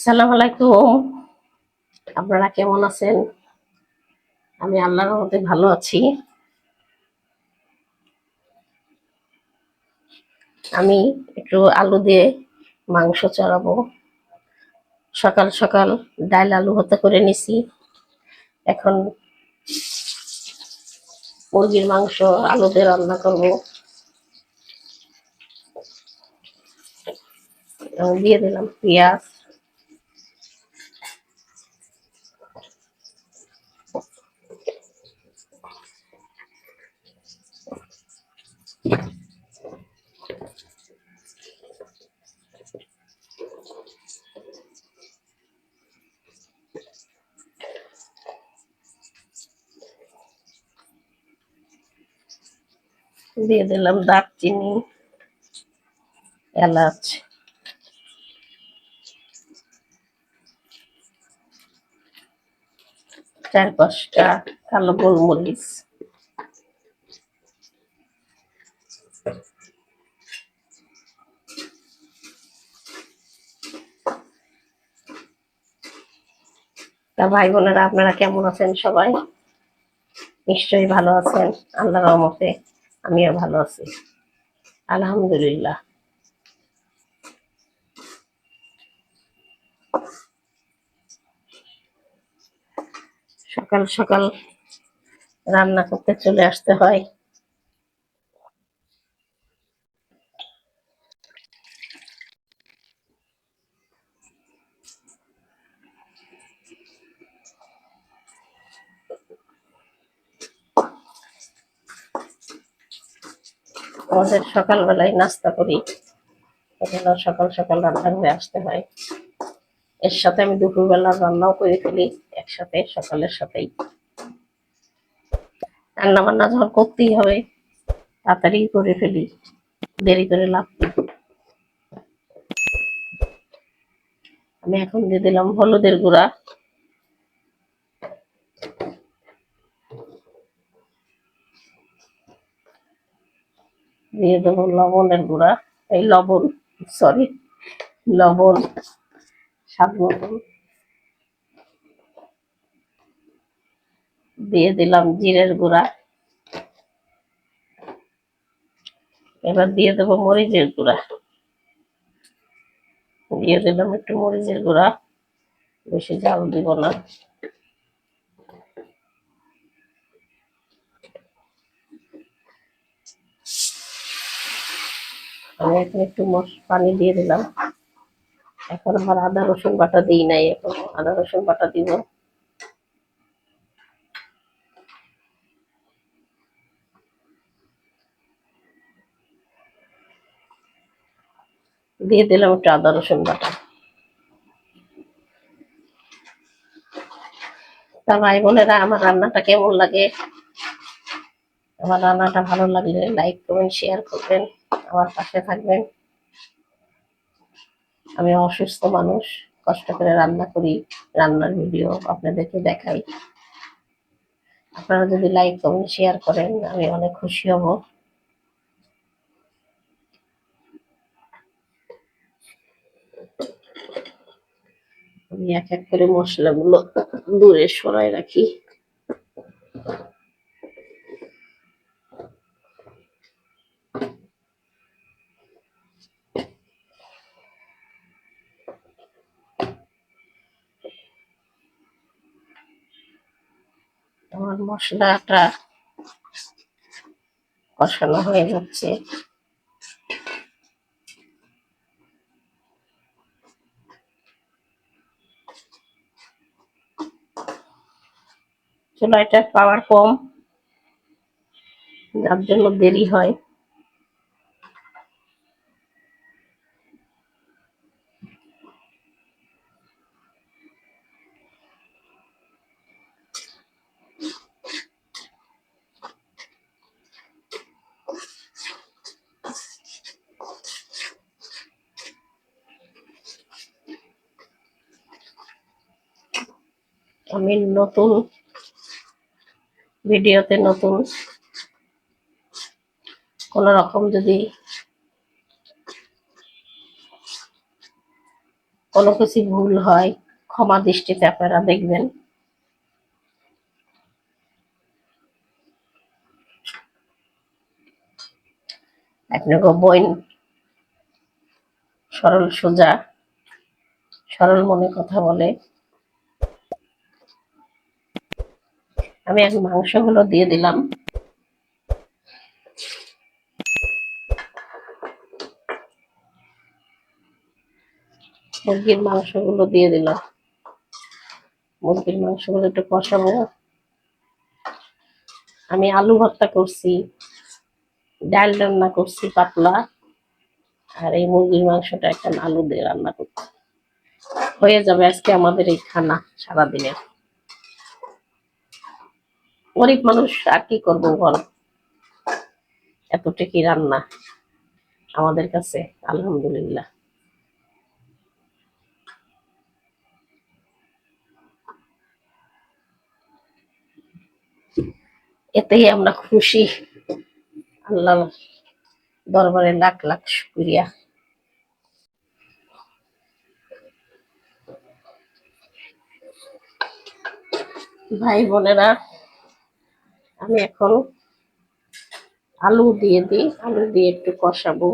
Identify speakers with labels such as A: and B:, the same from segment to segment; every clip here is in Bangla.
A: আসসালামু আলাইকুম। আপনারা কেমন আছেন? আমি আল্লাহর মধ্যে ভালো আছি। আমি একটু আলু দিয়ে মাংস চড়াবো। সকাল সকাল ডাল আলু হতে করে নিছি। এখন মুরগির মাংস, আলু দিয়ে রান্না করব। দিয়ে দিলাম পেঁয়াজ। দিয়ে দিলাম দারচিনি এলাচ। চার পাঁচটা কালো গোলমরিচ। তা ভাই বোনেরা, আপনারা কেমন আছেন সবাই? নিশ্চয়ই ভালো আছেন আল্লাহ রহমতে। আমিও ভালো আছি। আলহামদুলিল্লাহ। সকাল সকাল রান্না করতে চলে আসতে হয়। আমাদের সকালবেলায় নাস্তা করি। সকাল সকাল রান্না করে আসতে হয়। এর সাথে আমি দুপুরবেলা রান্নাও করে ফেলি, একসাথে সকালের সাথেই। রান্না বান্না যখন করতেই হবে, তাড়াতাড়ি করে ফেলি, দেরি করে লাভ। আমি এখন দিয়ে দিলাম হলুদের গুঁড়া। দিয়ে দেবো লবণের গুঁড়া। এই লবণ সরি লবণ, স্বাদ মতন দিয়ে দিলাম জিরের গুঁড়া। এবার দিয়ে দেবো মরিচের গুঁড়া। দিয়ে দিলাম একটু মরিচের গুঁড়া। বেশি জাল দিব না। আমি এখন একটু মশ- পানি দিয়ে দিলাম। এখন আমার আদা, রসুন বাটা দিই নাই এখন। আদা, রসুন বাটা দিব। দিয়ে দিলাম একটু আদা, রসুন বাটা। তা ভাই বোনেরা, আমার রান্নাটা কেমন লাগে? আমার রান্নাটা ভালো লাগলে লাইক করবেন শেয়ার করবেন, আমার পাশে থাকবেন। আমি অসুস্থ মানুষ, কষ্ট করে রান্না করি, রান্নার ভিডিও আপনাদেরকে দেখাই। আপনারা যদি লাইক কমেন্ট শেয়ার করেন, আমি অনেক খুশি হব। আমি এক এক করে মশলাগুলো দূরে সরাই রাখি। আমার মশলাটা কষানো হয়ে যাচ্ছে। চুলাইটার পাওয়ার কম যার জন্য দেরি হয়। আমি নতুন ভিডিওতে নতুন কোন রকম যদি কোনো কিছু ভুল হয়, ক্ষমা দৃষ্টিতে আপনারা দেখবেন। আপনাকে বইন সরল সোজা, সরল মনে কথা বলে। আমি এক মাংসগুলো দিয়ে দিলাম। মুরগির মাংসগুলো দিয়ে দিলাম। মুরগির মাংসগুলো একটু কষাবো। আমি আলু ভর্তা করছি, ডাল রান্না করছি পাতলা, আর এই মুরগির মাংসটা একটা আলু দিয়ে রান্না করছি। হয়ে যাবে আজকে আমাদের এই খানা সারাদিনের। গরিব মানুষ আর কি করব বল? এতটুকু রান্না আমাদের কাছে, আলহামদুলিল্লাহ। এতেই আমরা খুশি। আল্লাহ দরবারে লাখ লাখ শুক্রিয়া। ভাই বোনেরা আমি এখন আলু দিয়ে দিই। আলু দিয়ে একটু কষাবো।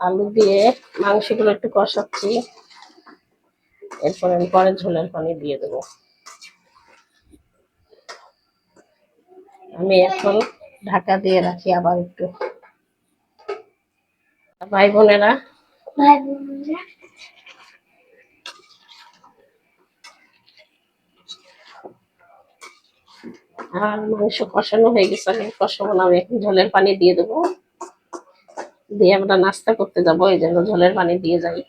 A: আলু দিয়ে মাংসগুলো একটু কষাচ্ছি। এরপর আমি পরে ঝোলের পানি দিয়ে দেবো। আমি এখন ঢাকা দিয়ে রাখি আবার একটু। ভাই বোনেরা। আর মাংস কষানো হয়ে গেছে আমি কষাবো না আমি এখন ঝোলের পানি দিয়ে দেবো। দিয়ে আমরা নাস্তা করতে যাব এই জন্য ঝোলের পানি দিয়ে যাই।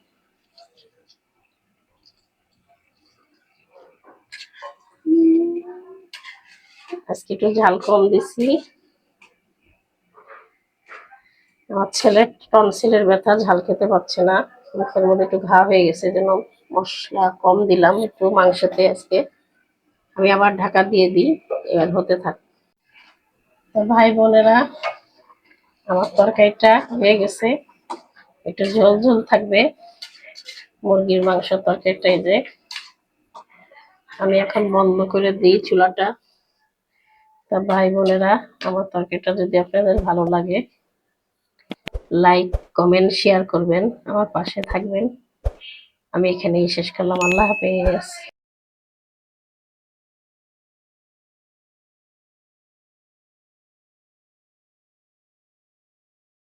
A: আজকে একটু ঝাল কম দিছি। আমার ছেলে টনসিলের ব্যথা, ঝাল খেতে পারছে না। মুখের মধ্যে একটু ঘা হয়ে গেছে জন্য মশলা কম দিলাম একটু মাংসতে আজকে। আমি আবার ঢাকা দিয়ে দিই, এবার হতে থাক। তো ভাই বোনেরা, আমার তরকারিটা হয়ে গেছে। একটু ঝোল ঝোল থাকবে। মুরগির মাংস তরকারিটা এই যে। আমি এখন বন্ধ করে দিই চুলাটা। তা ভাই বোনেরা, আমার তরকারিটা যদি আপনাদের ভালো লাগে লাইক কমেন্ট শেয়ার করবেন, আমার পাশে থাকবেন। আমি এখানেই শেষ করলাম। আল্লাহ হাফেজ।